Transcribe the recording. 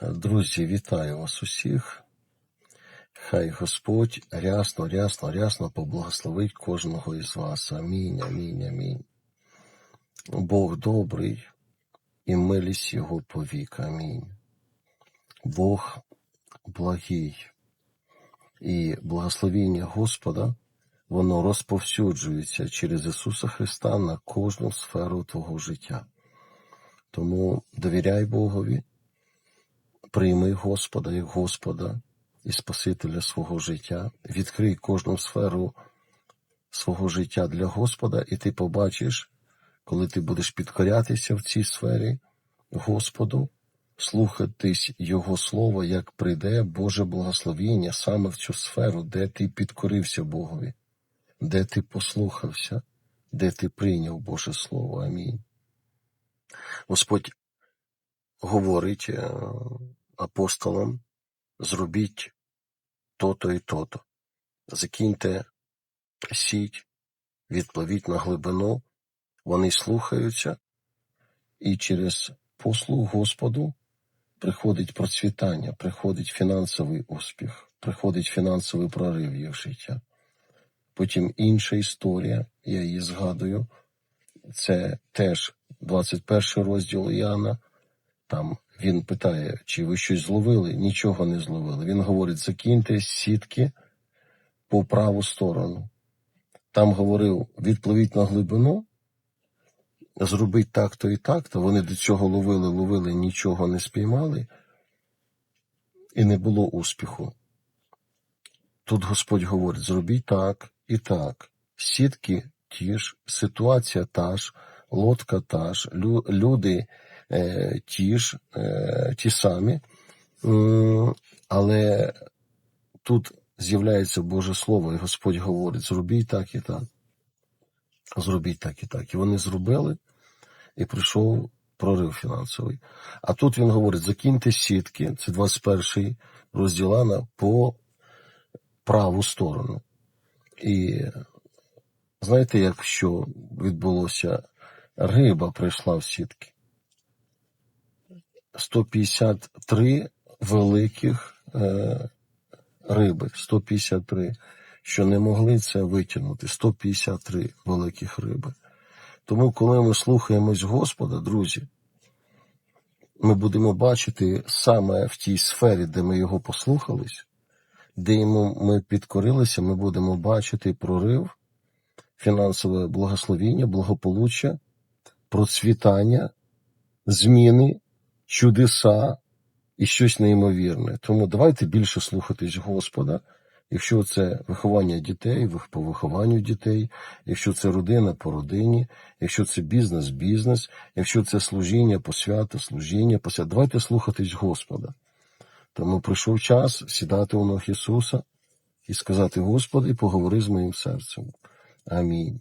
Друзі, вітаю вас усіх. Хай Господь рясно, рясно, рясно поблагословить кожного із вас. Амінь, амінь, амінь. Бог добрий і милість Його повік. Амінь. Бог благий і благословіння Господа, воно розповсюджується через Ісуса Христа на кожну сферу твого життя. Тому довіряй Богові, прийми Господа як Господа і Спасителя свого життя, відкрий кожну сферу свого життя для Господа, і ти побачиш, коли ти будеш підкорятися в цій сфері Господу, слухатись Його Слово, як прийде Боже благословіння саме в цю сферу, де ти підкорився Богові, де ти послухався, де ти прийняв Боже Слово. Амінь. Господь говорить е, апостолам, зробіть то-то і то-то. Закиньте сіть, відпливіть на глибину, вони слухаються, і через послуг Господу приходить процвітання, приходить фінансовий успіх, приходить фінансовий прорив їх життя. Потім інша історія, я її згадую, це теж 21 розділ Іоанна, там він питає, чи ви щось зловили? Нічого не зловили. Він говорить, закиньте сітки по праву сторону. Там говорив, відпливіть на глибину, зробіть так-то і так-то. Вони до цього ловили, ловили, нічого не спіймали, і не було успіху. Тут Господь говорить, зробіть так і так. Сітки ті ж, ситуація та ж, лодка та ж, люди ті ж, е, ті самі, але тут з'являється Боже Слово, і Господь говорить, зробіть так і так. Зробіть так і так. І вони зробили, і прийшов прорив фінансовий. А тут він говорить, закиньте сітки, це 21 розділ Анна, по праву сторону. І знаєте, як що відбулося? Риба прийшла в сітки. 153 великих е, риби, 153, що не могли це витягнути, 153 великих риби. Тому, коли ми слухаємось Господа, друзі, ми будемо бачити саме в тій сфері, де ми його послухались, де йому ми підкорилися, ми будемо бачити прорив, фінансове благословіння, благополуччя, процвітання, зміни, чудеса і щось неймовірне. Тому давайте більше слухатись Господа. Якщо це виховання дітей, по вихованню дітей, якщо це родина по родині, якщо це бізнес, бізнес, якщо це служіння по свято, служіння по свято, давайте слухатись Господа. Тому прийшов час сідати у ног Ісуса і сказати, Господи, поговори з моїм серцем. Амінь.